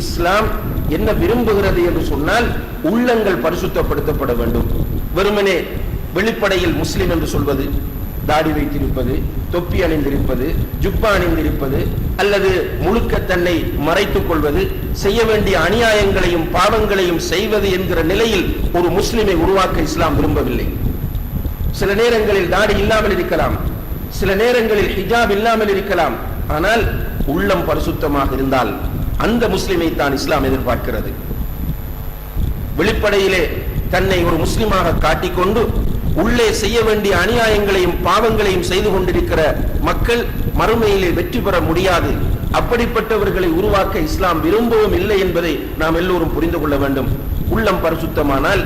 இஸ்லாம் என்ன விரும்புகிறது என்று சொன்னால் உள்ளங்கள் பரிசுத்தப்படுத்தப்பட வேண்டும். வெறுமனே வெளிப்படையில் முஸ்லிம் என்று சொல்வது தாடி வைத்திருப்பது தொப்பி அணிந்திருப்பது ஜுப்பா அணிந்திருப்பது அல்லது முழுக்க தன்னை மறைத்துக் கொள்வது செய்ய வேண்டிய அநியாயங்களையும் பாவங்களையும் செய்வது என்கிற நிலையில் ஒரு முஸ்லிமை உருவாக்க இஸ்லாம் விரும்பவில்லை. சில நேரங்களில் தாடி இல்லாமல் இருக்கலாம் சில நேரங்களில் ஹிஜாப் இல்லாமல் இருக்கலாம் ஆனால் உள்ளம் பரிசுத்தமாக இருந்தால் அந்த முஸ்லிமை தான் இஸ்லாம் எதிர்பார்க்கிறது. வெளிப்படையிலே தன்னை ஒரு முஸ்லிமாக காட்டிக்கொண்டு உள்ளே செய்ய வேண்டிய அநியாயங்களையும் பாவங்களையும் செய்து கொண்டிருக்கிற மக்கள் மறுமையிலே வெற்றி பெற முடியாது. அப்படிப்பட்டவர்களை உருவாக்க இஸ்லாம் விரும்பவும் இல்லை என்பதை நாம் எல்லோரும் புரிந்து கொள்ள வேண்டும். உள்ளம் பரிசுத்தமானால்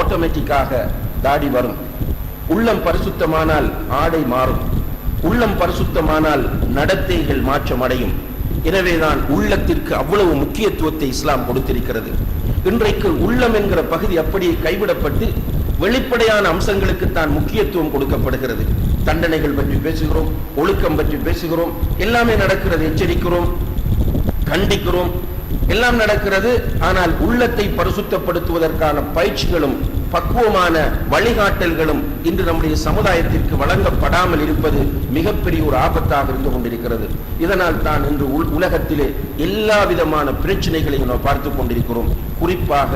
ஆட்டோமேட்டிக்காக தாடி வரும். உள்ளம் பரிசுத்தமானால் ஆடை மாறும். உள்ளம் பரிசுத்தமானால் நடத்தைகள் மாற்றம் அடையும் எனவேதான் உள்ளத்திற்கு அவ்வளவு முக்கியத்துவத்தை இஸ்லாம் கொடுத்திருக்கிறது. இன்றைக்கு உள்ளம் என்கிற பகுதி அப்படியே கைவிடப்பட்டு வெளிப்படையான அம்சங்களுக்கு தான் முக்கியத்துவம் கொடுக்கப்படுகிறது. தண்டனைகள் பற்றி பேசுகிறோம் ஒழுக்கம் பற்றி பேசுகிறோம் எல்லாமே நடக்கிறது எச்சரிக்கிறோம் கண்டிக்கிறோம். எல்லாம் நடக்கிறது ஆனால் உள்ளத்தை பரிசுத்தப்படுத்துவதற்கான பயிற்சிகளும் பக்குவமான வழிகாட்டல்களும் இன்று நம்முடைய சமுதாயத்திற்கு வழங்கப்படாமல் இருப்பது மிகப்பெரிய ஒரு ஆபத்தாக இருந்து கொண்டிருக்கிறது. இதனால் தான் இன்று உலகத்திலே எல்லா விதமான பிரச்சனைகளையும் நாம் பார்த்து கொண்டிருக்கிறோம். குறிப்பாக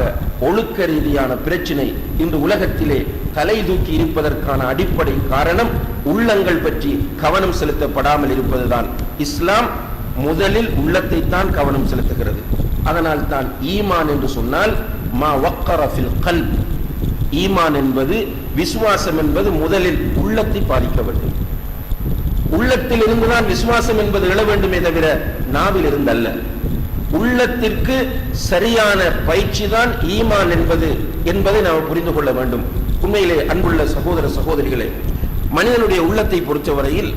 ஒழுக்க ரீதியான பிரச்சனை இன்று உலகத்திலே தலை தூக்கி இருப்பதற்கான அடிப்படை காரணம் உள்ளங்கள் பற்றி கவனம் செலுத்தப்படாமல் இருப்பதுதான். இஸ்லாம் முதலில் உள்ளத்தை தான் கவனம் செலுத்துகிறது. அதனால் தான் ஈமான் என்று சொன்னால் மா வக்கரஃபில் கல்ப். ஈமான் என்பது விசுவாசம் என்பது முதலில் உள்ளத்தை பாதிக்க வேண்டும். உள்ளத்தில் இருந்துதான் விசுவாசம் என்பது எழ வேண்டுமே தவிர நாவில் இருந்தல்ல உள்ளத்திற்கு சரியான பயிற்சி தான் ஈமான் என்பது என்பதை நாம் புரிந்து கொள்ள வேண்டும். உண்மையிலே அன்புள்ள சகோதர சகோதரிகளே மனிதனுடைய உள்ளத்தை பொறுத்தவரையில்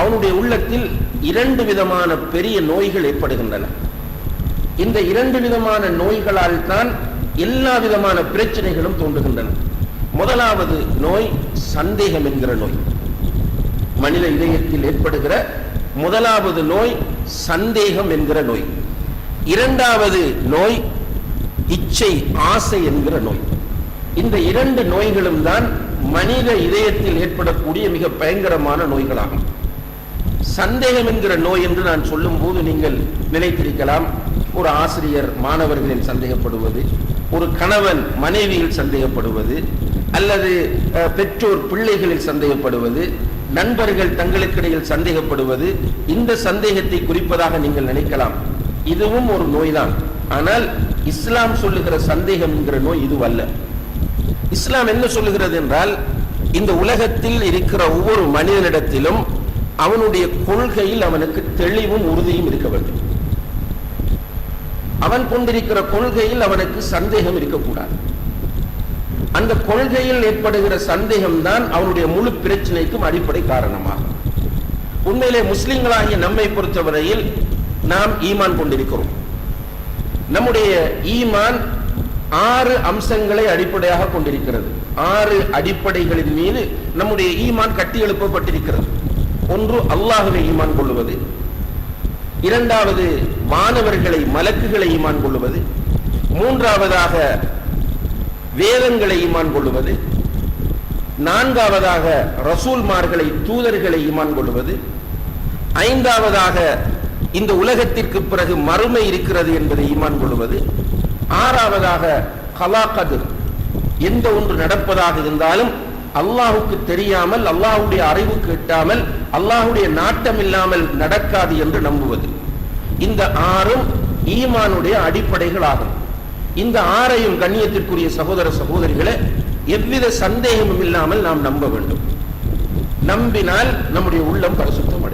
அவனுடைய உள்ளத்தில் இரண்டு விதமான பெரிய நோய்கள் ஏற்படுகின்றன. இந்த இரண்டு விதமான நோய்களால் தான் எல்லா விதமான பிரச்சனைகளும் தோன்றுகின்றன. முதலாவது நோய் சந்தேகம் என்கிற நோய். மனித இதயத்தில் ஏற்படுகிற முதலாவது நோய் சந்தேகம் என்கிற நோய். இரண்டாவது நோய் இச்சை ஆசை என்கிற நோய். இந்த இரண்டு நோய்களும் தான் மனித இதயத்தில் ஏற்படக்கூடிய மிக பயங்கரமான நோய்களாகும். சந்தேகம் என்கிற நோய் என்று நான் சொல்லும்போது நீங்கள் நினைத்திருக்கலாம். ஒரு ஆசிரியர் மாணவர்களில் சந்தேகப்படுவது ஒரு கணவன் மனைவியில் சந்தேகப்படுவது அல்லது பெற்றோர் பிள்ளைகளில் சந்தேகப்படுவது நண்பர்கள் தங்களுக்கிடையில் சந்தேகப்படுவது இந்த சந்தேகத்தை குறிப்பதாக நீங்கள் நினைக்கலாம். இதுவும் ஒரு நோய்தான். ஆனால் இஸ்லாம் சொல்லுகிற சந்தேகம் என்கிற நோய் இதுவல்ல. இஸ்லாம் என்ன சொல்லுகிறது என்றால் இந்த உலகத்தில் இருக்கிற ஒவ்வொரு மனிதனிடத்திலும் அவனுடைய கொள்கையில் அவனுக்கு தெளிவும் உறுதியும் இருக்க வேண்டும். அவன் கொண்டிருக்கிற கொள்கையில் அவனுக்கு சந்தேகம் இருக்கக்கூடாது. அந்த கொள்கையில் ஏற்படுகிற சந்தேகம் தான் அவனுடைய முழு பிரச்சனைக்கும் அடிப்படை காரணமாகும். உண்மையிலே முஸ்லிம்களாகிய நம்மை பொறுத்தவரையில் நாம் ஈமான் கொண்டிருக்கிறோம். நம்முடைய ஈமான் ஆறு அம்சங்களை அடிப்படையாக கொண்டிருக்கிறது. ஆறு அடிப்படைகளின் மீது நம்முடைய ஈமான் கட்டி எழுப்பப்பட்டிருக்கிறது ஒன்று அல்லாஹுவை ஈமான் கொள்ளுவது இரண்டாவது மாணவர்களை மலக்குகளை ஈமான் கொள்ளுவது. மூன்றாவதாக வேதங்களை ஈமான் கொள்ளுவது. நான்காவதாக ரசூல்மார்களை தூதர்களை ஈமான் கொள்ளுவது. ஐந்தாவதாக இந்த உலகத்திற்கு பிறகு மறுமை இருக்கிறது என்பதை ஈமான் கொள்வது ஆறாவதாக கலாகதிர் எந்த ஒன்று நடப்பதாக இருந்தாலும் அல்லாஹுக்கு தெரியாமல் அல்லாஹுடைய அறிவுக்கு எட்டாமல் அல்லாஹுடைய நாட்டம் இல்லாமல் நடக்காது என்று நம்புவது. இந்த ஆறும் ஈமானுடைய அடிப்படைகள் ஆகும் இந்த ஆறையும் கண்ணியத்திற்குரிய சகோதர சகோதரிகளை எவ்வித சந்தேகமும் இல்லாமல் நாம் நம்ப வேண்டும். நம்பினால் நம்முடைய உள்ளம் பரிசுத்தம்